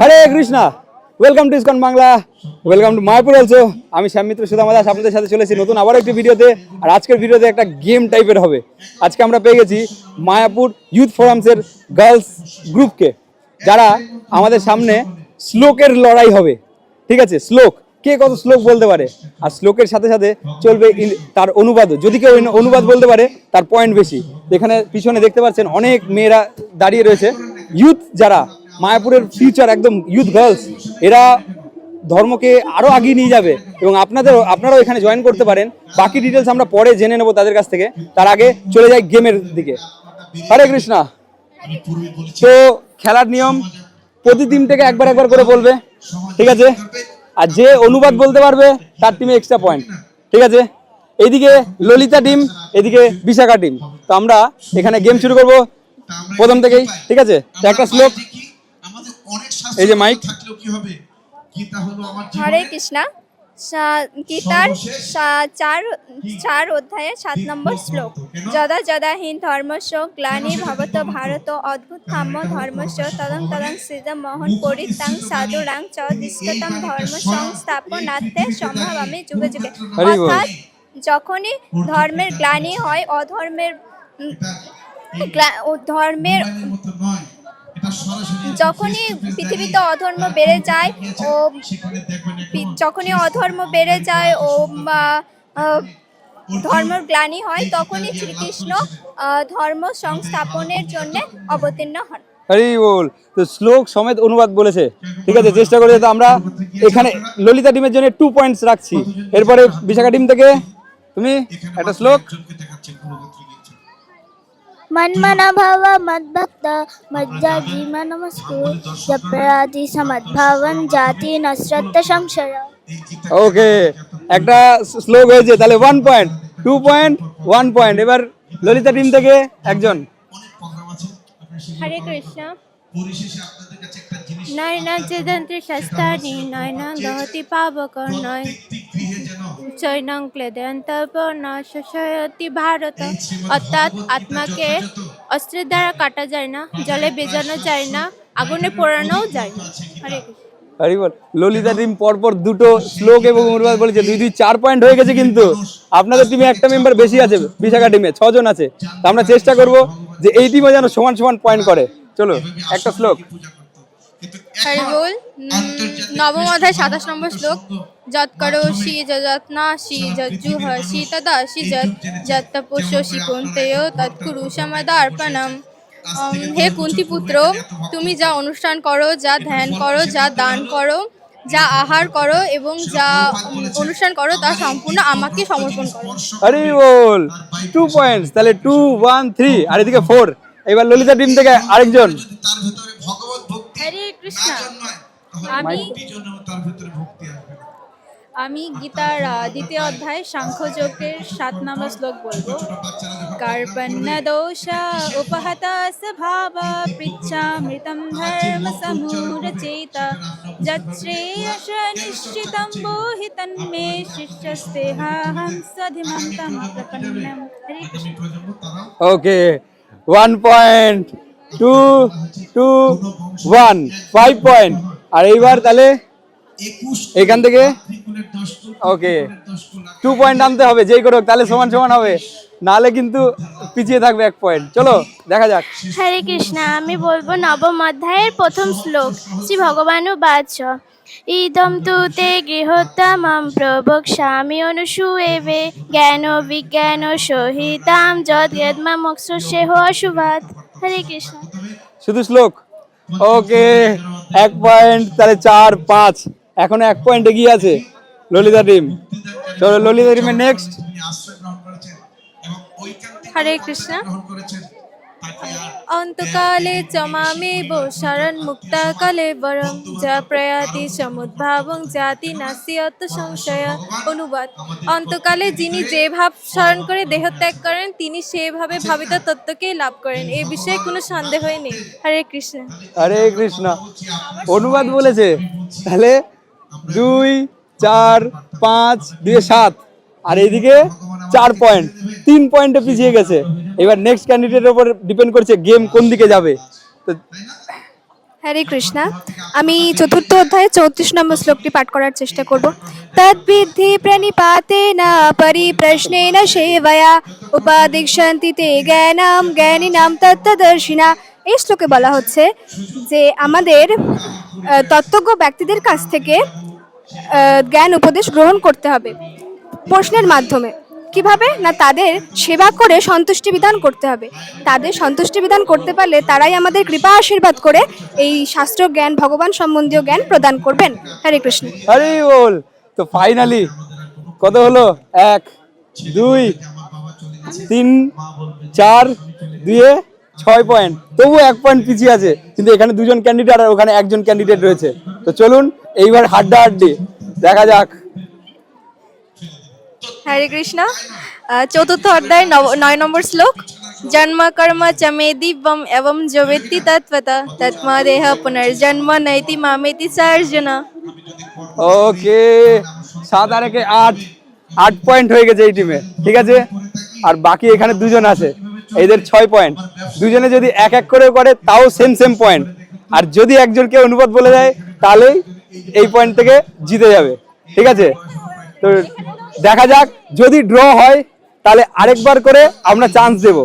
Hare Krishna. Welcome to ISKCON Bangla. Welcome to Mayapur also আমি শ্যাম মিত্র সুদামা দাস আপনাদের সাথে চলেছি নতুন আবার একটি ভিডিওতে। আর আজকের ভিডিওতে একটা গেম টাইপের হবে। আজকে আমরা পেয়ে গেছি মায়াপুর ইউথ ফোরামসের গার্লস গ্রুপকে যারা আমাদের সামনে শ্লোকের লড়াই হবে। ঠিক আছে? শ্লোক। কে কত শ্লোক বলতে পারে? আর শ্লোকের সাথে সাথে চলবে তার অনুবাদও যদি কেউ অনুবাদ বলতে পারে, তার পয়েন্ট বেশি। এখানে পিছনে দেখতে পাচ্ছেন অনেক মেয়েরা দাঁড়িয়ে রয়েছে। ইউথ যারা মায়াপুরের ফিউচার একদম ইউথ গার্লস এরা ধর্মকে আরও আগিয়ে নিয়ে যাবে এবং আপনাদের, আপনারাও এখানে জয়েন করতে পারেন। বাকি ডিটেলস আমরা পরে জেনে নেব তাদের কাছ থেকে। তার আগে চলে যাই গেমের দিকে। হরে কৃষ্ণা। তো খেলার নিয়ম, প্রতি টিম থেকে একবার একবার করে বলবে, ঠিক আছে? আর যে অনুবাদ বলতে পারবে, তার টিমে এক্সট্রা পয়েন্ট ঠিক আছে? এইদিকে ললিতা টিম এদিকে বিশাখা টিম তো আমরা এখানে গেম শুরু করব প্রথম থেকেই, ঠিক আছে? একটা শ্লোক। এই যে মাইক। হরে কৃষ্ণা। গীতার চার চার অধ্যায়ের সাত নম্বর শ্লোক। যদা যদা হিন ধর্মস্য গ্লানি ভবত ভারত অদ্ভুত কাম্য ধর্মস্য তদং তদং সৃজম মোহন পরিত্যাং সাধুরাং চ দিষ্কতম ধর্ম সংস্থাপনার্থে সম্ভবামি যুগে যুগে। অর্থাৎ যখনই ধর্মের গ্লানি হয় অধর্মের গ্লা- ধর্মের যখনই পৃথিবীতে অধর্ম বেড়ে যায় ও যখনই অধর্ম বেড়ে যায় ও ধর্মের গ্লানি হয় তখনই শ্রীকৃষ্ণ ধর্ম সংস্থাপনের জন্য অবতীর্ণ হন। হরি বল তো শ্লোক সমেত অনুবাদ বলেছে। ঠিক আছে চেষ্টা করে তো আমরা এখানে ললিতা টিমের জন্য টু পয়েন্টস রাখছি। এরপরে বিশাখা টিম থেকে তুমি একটা শ্লোক। ಮನ್ಮನ ಭವ ಮದ್ಭಕ್ತ ಮಜ್ಜಾಜೀವ ನಮಸ್ಕು ಜಪ್ರಾತಿ ಸಮದ್ಭಾವನ್ ಜಾತಿ ನಸ್ರತ್ತ ಸಂಶಯ ওকে একটা স্লোগ হয়েছে তাহলে one point two point one point এবার ললিতা টিম থেকে একজন। হরে কৃষ্ণ নয়না চেদন্তি শস্তানি নয়না দহতি পাবক নয়। চৈনং ভারত। অর্থাৎ আত্মাকে অস্ত্রের দ্বারা কাটা যায় না জলে বেজানো যায় না আগুনে পোড়ানোও যায় না। হরে হরি বল। ললিতা টিম পরপর দুটো শ্লোক এবং অনুবাদ বলেছে দুই দুই চার পয়েন্ট হয়ে গেছে কিন্তু। আপনাদের টিমে একটা মেম্বার বেশি আছে বিশাখা টিমে ছজন আছে। আমরা চেষ্টা করব যে এই টিমে যেন সমান সমান পয়েন্ট করে। চলো একটা শ্লোক। হরি বল নবম অধ্যায় সাতাশ নম্বর শ্লোক। যৎ করো শি যৎনা শি যজ্জুহ শি তদা শি যৎ যৎ তপস্যসি কুন্তেয় তৎকুরু সমদার্পণম হে কুন্তি পুত্র তুমি যা অনুষ্ঠান করো যা ধ্যান করো যা দান করো যা আহার করো এবং যা অনুষ্ঠান করো তা সম্পূর্ণ আমাকে সমর্পণ করো। হরি বল টু পয়েন্টস তাহলে টু ওয়ান থ্রি আর এদিকে ফোর এবার ললিতা টিম থেকে আরেকজন। হরে কৃষ্ণ। আমি আমি গীতার দ্বিতীয় অধ্যায় সাংখ্যযোগের সাত নম্বর শ্লোক বলব। কার্পণ্য দোষ উপহত স্বভাব পৃচ্ছামৃতম ধর্ম সমুরচেত যচ্ছেয়স নিশ্চিতম বহি তন্মে শিষ্যস্তেহাহং তম প্রপন্নম। Krishna okay one point two two one five point আর এইবার তাহলে এখান থেকে ওকে টু পয়েন্ট আনতে হবে, যেই করুক, তাহলে সমান সমান হবে। নাহলে কিন্তু পিছিয়ে থাকবে এক পয়েন্ট চলো দেখা যাক। হরে কৃষ্ণ আমি বলব নবম অধ্যায়ের প্রথম শ্লোক। শ্রী ভগবানু বাচ ইদম তু তে গৃহোত্তমম প্রবক্ষ্যামি অনুসূয়েবে জ্ঞান বিজ্ঞান সহিতাম যদ গেদমা যদ্মা মোক্ষসেহ অশুভাত। হরে কৃষ্ণ। শুধু শ্লোক? ওকে এক পয়েন্ট তাহলে চার পাঁচ। এখনও এক পয়েন্ট এগিয়ে আছে। ললিতা টিম চলো ললিতা টিমের নেক্সট হরে কৃষ্ণ। অন্তকালে চ মামেব শরণ মুক্তা কালে বরং যা প্রয়াতি সমুদ্ভাবং জাতি নাসিয়ত সংশয় অনুবাদ। অন্তকালে যিনি যে ভাব স্মরণ করে দেহত্যাগ করেন, তিনি সেভাবে ভাবিত তত্ত্বকেই লাভ করেন। এ বিষয়ে কোনো সন্দেহই নেই। হরে কৃষ্ণ। হরে কৃষ্ণ। অনুবাদ বলেছে। তাহলে দুই, চার, পাঁচ, দিয়ে সাত। আর এইদিকে চার পয়েন্ট তিন পয়েন্টে পিছিয়ে গেছে। এবার নেক্সট ক্যান্ডিডেটের উপর ডিপেন্ড করছে গেম কোন দিকে যাবে। তো হরে কৃষ্ণা। আমি চতুর্থ অধ্যায়ে চৌত্রিশ নম্বর শ্লোকটি পাঠ করার চেষ্টা করব। তদ্বিদ্ধি প্রণিপাতে না পরিপ্রশ্নে না সেবয়া, উপাদিক্ষন্তি তে জ্ঞানাম, জ্ঞানিনাম তত্ত্বদর্শিনা। এই শ্লোকে বলা হচ্ছে যে আমাদের তত্ত্বজ্ঞ ব্যক্তিদের কাছ থেকে জ্ঞান উপদেশ গ্রহণ করতে হবে। প্রশ্নের মাধ্যমে। কীভাবে? না তাদের সেবা করে সন্তুষ্টি বিধান করতে হবে। তাদের সন্তুষ্টি বিধান করতে পারলে তারাই আমাদের কৃপা আশীর্বাদ করে এই শাস্ত্র জ্ঞান, ভগবান সম্বন্ধীয় জ্ঞান প্রদান করবেন। হরে কৃষ্ণ। আরে বল। তো ফাইনালি কত হলো? এক, দুই, তিন, চার, দুয়ে ছয় পয়েন্ট তবু এক পয়েন্ট পিছিয়ে আছে, কিন্তু এখানে দুজন ক্যান্ডিডেট আর ওখানে একজন ক্যান্ডিডেট রয়েছে। তো চলুন, এইবার হাড্ডা হাড্ডি দেখা যাক। হরে কৃষ্ণ। চতুর্থ অধ্যায় নয় নম্বর শ্লোক। জন্ম কর্ম চ মে দিব্যম এবং জবেত্তি তৎপত। তৎমা দেহ পুনর্জন্ম নৈতি মামেতি সার্জনা ওকে সাত আর একে আট আট পয়েন্ট হয়ে গেছে এই টিমে ঠিক আছে? আর বাকি এখানে দুজন আছে, এদের ছয় পয়েন্ট দুজনে যদি এক এক করে করে, তাও সেম সেম পয়েন্ট আর যদি একজনকে অনুপাত বলে দেয়, তাহলেই এই পয়েন্ট থেকে জিতে যাবে, ঠিক আছে? তো দেখা যাক, যদি ড্র হয়, তাহলে আরেকবার করে আমরা চান্স দেব।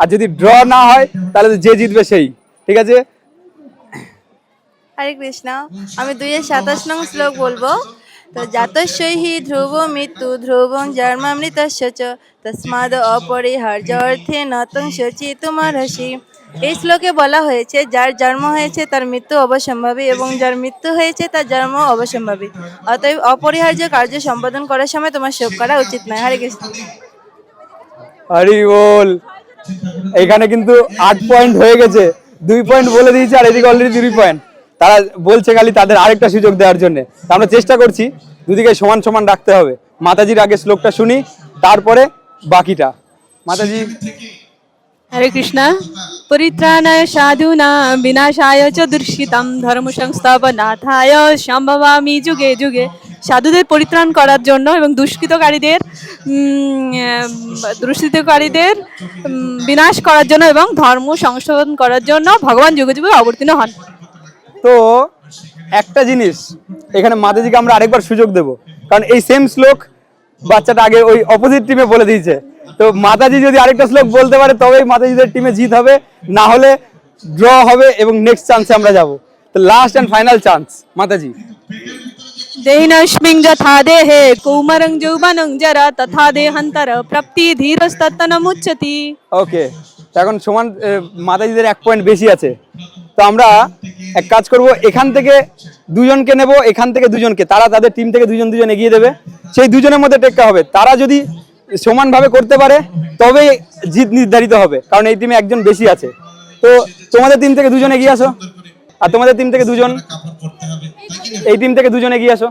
আর যদি ড্র না হয়, তাহলে যে জিতবে সেই, ঠিক আছে? হরে কৃষ্ণ, আমি দুইয়ের সাতাশ নং শ্লোক বলব। তো জাতস্যই হি ধ্রুব মৃত্যু, ধ্রুবং জন্মামৃতস্য চ, তস্মাদ অপরিহার্য অর্থে নতং শচিতুমারসি। এই শ্লোকে বলা হয়েছে, যার জন্ম হয়েছে তার মৃত্যু অবসম্ভাবী এবং যার মৃত্যু হয়েছে তার জন্ম অবসম্ভাবী অতএব অপরিহার্য কার্য সম্পাদন করার সময় তোমার শোক করা উচিত নয়। হরে কৃষ্ণ। হরি বল। এখানে কিন্তু আট পয়েন্ট হয়ে গেছে। দুই পয়েন্ট বলে দিয়েছে আর এদিকে অলরেডি দুই পয়েন্ট তারা বলছে খালি তাদের আরেকটা সুযোগ দেওয়ার জন্য। আমরা চেষ্টা করছি, দুদিকে সমান সমান রাখতে হবে। মাতাজির আগে শ্লোকটা শুনি, তারপরে বাকিটা। মাতাজি। হরে কৃষ্ণ পরিত্রাণায় সাধুনা বিনাশায় চ দূষিতাম ধর্ম সংস্থাপনাথায় সম্ভবামি যুগে যুগে সাধুদের পরিত্রাণ করার জন্য এবং দুষ্কৃতকারীদের দুষ্কৃতকারীদের বিনাশ করার জন্য এবং ধর্ম সংশোধন করার জন্য ভগবান যুগে যুগে অবতীর্ণ হন। তো একটা জিনিস, এখানে মাতাজিকে আমরা আরেকবার সুযোগ দেব। কারণ এই সেম শ্লোক বাচ্চাটা আগে ওই অপোজিট টিমে বলে দিয়েছে। তো মাতাজি যদি আরেকটা শ্লোক বলতে পারে তবেই মাতাজিদের টিমে জিত হবে। না হলে ড্র হবে এবং নেক্সট চান্সে আমরা যাব। তো লাস্ট অ্যান্ড ফাইনাল চান্স মাতাজি। দেহিনস্মিং যথা দেহে কৌমরং যৌবনং জরা তথা দেহান্তর প্রাপ্তি ওকে এখন সমান মাতাজিদের এক পয়েন্ট বেশি আছে। তো আমরা এক কাজ করব এখান থেকে দুজনকে নেব এখান থেকে দুজনকে। তারা তাদের টিম থেকে দুজন দুজন এগিয়ে দেবে। সেই দুজনের মধ্যে টেক্কা হবে। তারা যদি সমানভাবে করতে পারে তবে জিত নির্ধারিত হবে, কারণ এই টিমে একজন বেশি আছে। তো তোমাদের টিম থেকে দুজন এগিয়ে আসো। আর তোমাদের টিম থেকে দুজন, এই টিম থেকে দুজন এগিয়ে আসো।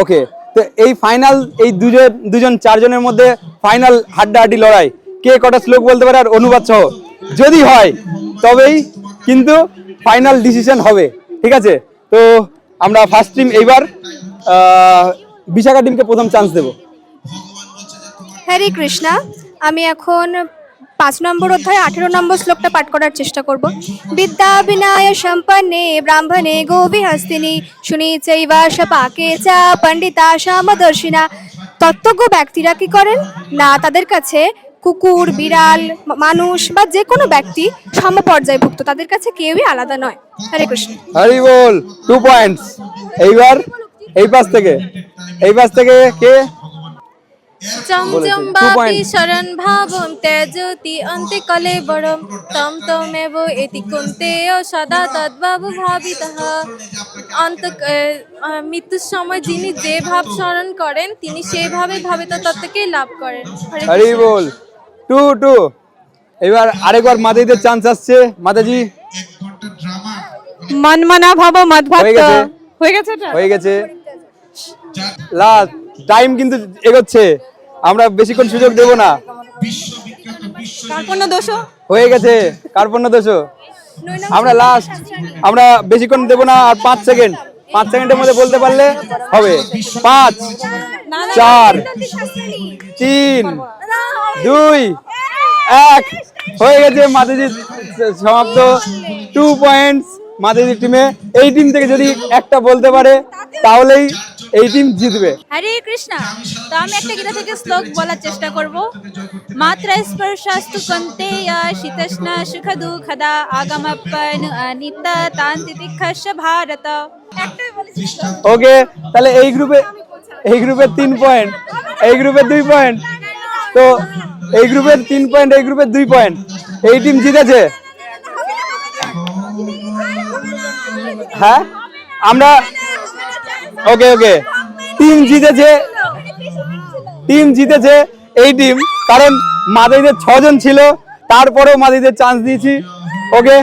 ওকে তো এই ফাইনাল এই দুজন দুজন, চারজনের মধ্যে ফাইনাল হাড্ডাহাড্ডি লড়াই। কে কটা শ্লোক বলতে পারে আর অনুবাদ সহ। যদি হয়, তবেই কিন্তু ফাইনাল ডিসিশন হবে। ঠিক আছে? তো আমরা ফার্স্ট টিম এইবার বিশাখা টিমকে প্রথম চান্স দেবো। হরে কৃষ্ণা, আমি এখন পাঁচ নম্বর অধ্যায়, আঠেরো নম্বর শ্লোকটা পাঠ করার চেষ্টা করব। বিদ্যা বিনায় সম্পন্নে ব্রাহ্মণে গোবি হস্তিনী শুনি চৈবাস পাকে চা পণ্ডিতা সমদর্শিনা। তত্ত্বজ্ঞ ব্যক্তিরা কি করেন? না, তাদের কাছে কুকুর, বিড়াল মানুষ বা যে কোনো ব্যক্তি সমপর্যায়ভুক্ত, তাদের কাছে কেউই আলাদা নয়। হরে কৃষ্ণ। হরি বল টু পয়েন্টস এইবার, এই পাশ থেকে, এই পাশ থেকে কে? বাপি শরণ ভাবম অন্তে কলে বড়ম তম তমেব এতি কুন্তেয় সদা তদ্বাবু ভাবিতঃ অন্ত আহ, আহ, মৃত্যুর সময় যিনি যে ভাব স্মরণ করেন তিনি সেইভাবে ভাবিত তত্ত্বকেই লাভ করেন। হরি বল। Two two. এবার আরেকবার মাতাজিদের চান্স আসছে। মাতাজি মনমনা ভব হয়ে মদভক্ত গেছে। হয়ে গেছে? হয়ে গেছে। লাস্ট টাইম কিন্তু এগোচ্ছে। আমরা বেশিক্ষণ সুযোগ দেব না কার্পণ্য দোষ হয়ে গেছে কার্পণ্য দোষ আমরা লাস্ট আমরা বেশিক্ষণ দেব না আর পাঁচ সেকেন্ড পাঁচ সেকেন্ডের মধ্যে বলতে পারলে হবে পাঁচ চার তিন দুই এক হয়ে গেছে মাতাজি সমাপ্ত টু পয়েন্টস মাতাজি টিমে এই টিম থেকে যদি একটা বলতে পারে তাহলেই এই টিম জিতবে। হরে কৃষ্ণা তো আমি একটা গীতা থেকে শ্লোক বলার চেষ্টা করব। মাত্র স্পর্শাস্তু কন্তে শীতষ্ণ সুখ দুঃখদা আগমপন অনিত তান্তিতিক্ষস ভারত। ওকে তাহলে এই গ্রুপে এই গ্রুপের তিন পয়েন্ট এই গ্রুপের দুই পয়েন্ট তো এই গ্রুপের তিন পয়েন্ট এই গ্রুপের দুই পয়েন্ট এই টিম জিতেছে। হ্যাঁ? আমরা ওকে ওকে টিম জিতেছে। টিম জিতেছে এই টিম কারণ মাদিদের ছজন ছিল তারপরেও মাদিদের চান্স দিয়েছি। ওকে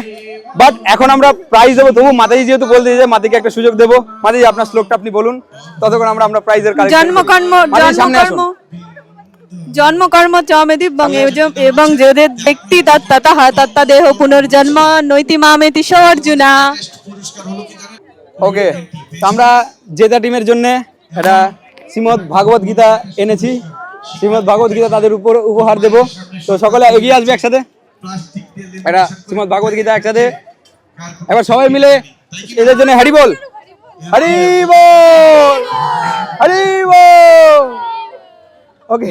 বাট এখন আমরা প্রাইজ দেবো। তবু মাতাজি যেহেতু বলতে যে মাদিকে একটা সুযোগ দেবো। মাতাজি আপনার শ্লোকটা আপনি বলুন। ততক্ষণ আমরা আমরা প্রাইজের জন্মকর্ম জন্মকর্ম জন্মকর্ম চ মেদি এবং- যদি ব্যক্তি তত্তত তত্তদেহ পুনর্জন্ম নৈতি মামেতি স অর্জুনা ওকে আমরা জেতা টিমের জন্য একটা শ্রীমদ ভাগবত গীতা এনেছি। শ্রীমদ ভাগবত গীতা তাদের উপর উপহার দেব। তো সকলে এগিয়ে আসবে একসাথে। একটা শ্রীমদ ভাগবত গীতা একসাথে। এবার সবাই মিলে এদের জন্য হরি বল। হরি বল! হরি বল! ওকে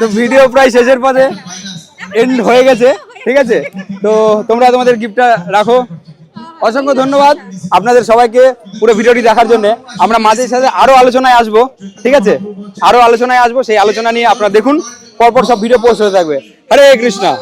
তো ভিডিও প্রায় শেষের পথে এন্ড হয়ে গেছে। ঠিক আছে? তো তোমরা তোমাদের গিফটটা রাখো। অসংখ্য ধন্যবাদ আপনাদের সবাইকে পুরো ভিডিওটি দেখার জন্য। আমরা মাঝে সাথে আরও আলোচনায় আসব, ঠিক আছে? আরও আলোচনায় আসব, সেই আলোচনা নিয়ে আপনারা দেখুন, পরপর সব ভিডিও পোস্ট হয়ে থাকবে। হরে কৃষ্ণা।